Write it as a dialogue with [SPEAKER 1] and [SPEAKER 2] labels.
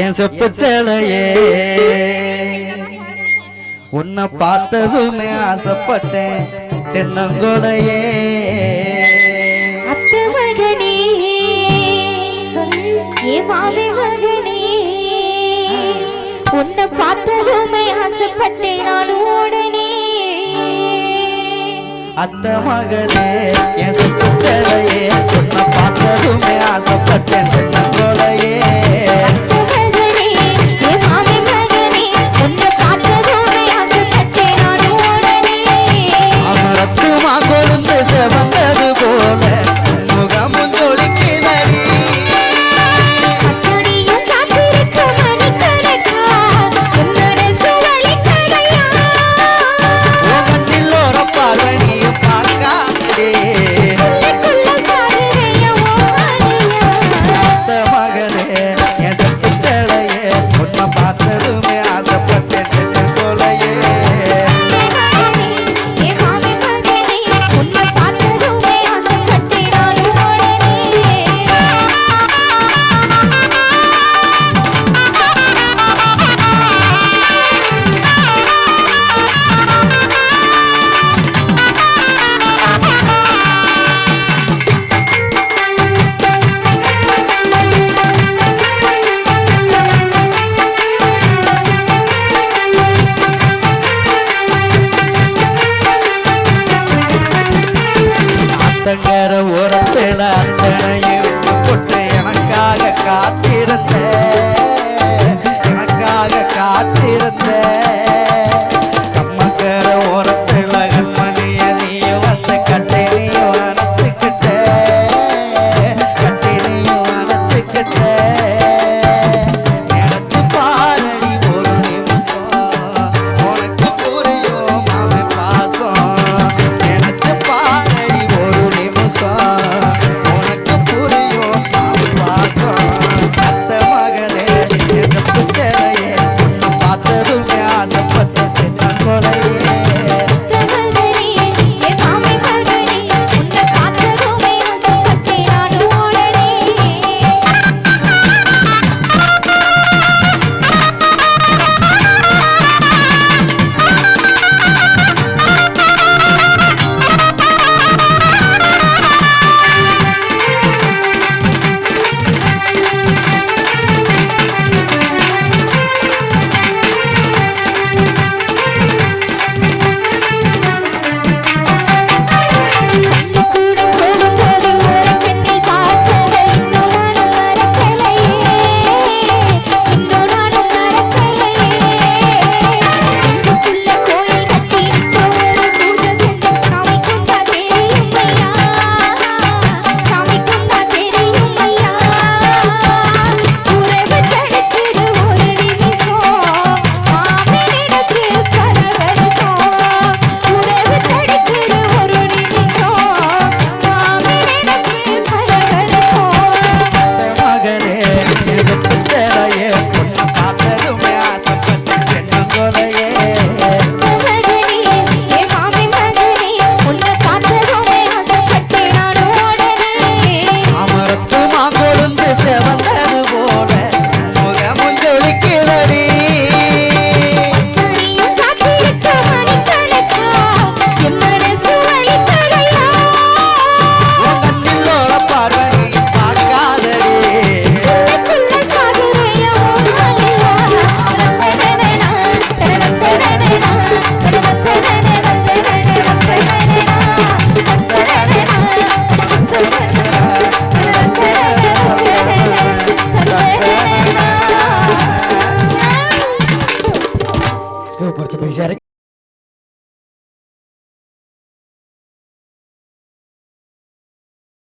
[SPEAKER 1] என் செப்பு சேலையே. உன்னை பார்த்ததுமே ஆசைப்பட்டேன் தென்னங்கொலையே.
[SPEAKER 2] அத்த மகனே ஏ மாவே மகனே உன்னை பார்த்ததுமே ஆசைப்பட்டேன் நானும் உடனே.
[SPEAKER 1] அத்த மகளே என் செப்பு சேலையே. உன்னை பார்த்ததுமே ஆசைப்பட்டேன் தென்னங்கோலையே Yeah.